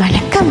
வணக்கம்.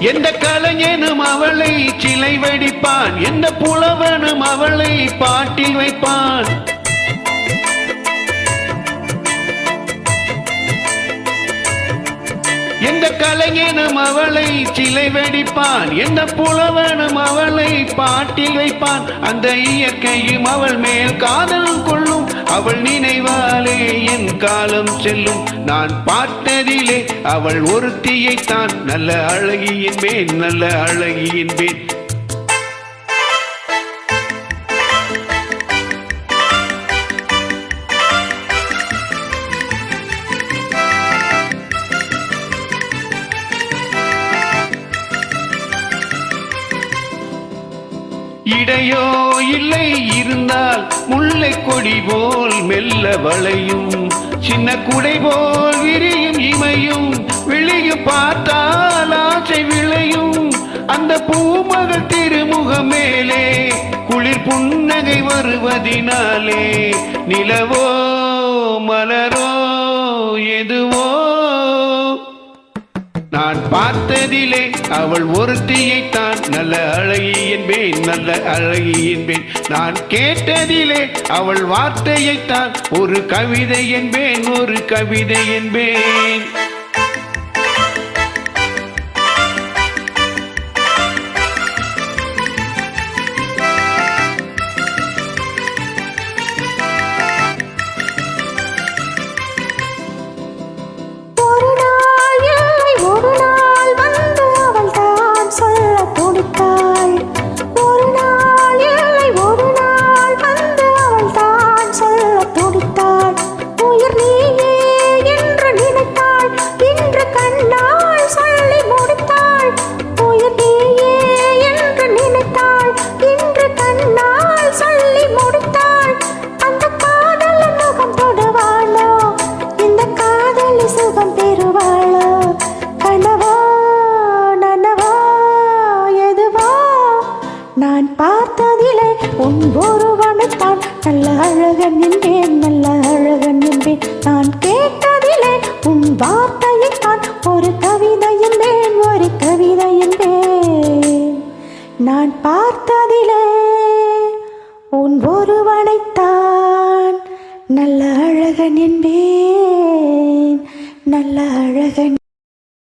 எந்த கலைஞனும் அவளை சிலை வடிப்பான் எந்த புலவனும் அவளை பாட்டில் வைப்பான். எந்த கலைஞனும் அவளை சிலை வெடிப்பான் எந்த புலவனும் அவளை பாட்டில் வைப்பான். அந்த இயற்கையும் அவள் மேல் காதல் கொள்ள அவள் நினைவாலே என் காலம் செல்லும். நான் பார்த்ததிலே அவள் ஒருத்தியைத்தான். நல்ல அழகியின் என்பேன் நல்ல அழகியின் என்பேன் இடையோ இல்லை இருந்தால் முல்லை கொடி போல் மெல்ல வளையும். சின்ன குடை போல் விரியும் இமையும். விழியும் பார்த்தால் ஆசை விளையும். அந்த பூமகள் திருமுகம் மேலே குளிர் புன்னகை வருவதினாலே நிலவோ மலரோ எதுவோ நான் பார்த்ததிலே அவள் ஒருத்தியைத்தான். நல்ல அழகி என்பேன் நல்ல அழகி என்பேன். நான் கேட்டதிலே அவள் வார்த்தையைத்தான். ஒரு கவிதை என்பேன் ஒரு கவிதை என்பேன். நல்ல அழகன் என்பேன் நல்ல அழகன் என்பேன் நான் கேட்டதிலே உன் வார்த்தையைத்தான் ஒரு கவிதை என்பேன் ஒரு கவிதை என்பேன் நான் பார்த்ததிலே உன் ஒருவனைத்தான் நல்ல அழகன் என்பேன் நல்ல அழகன்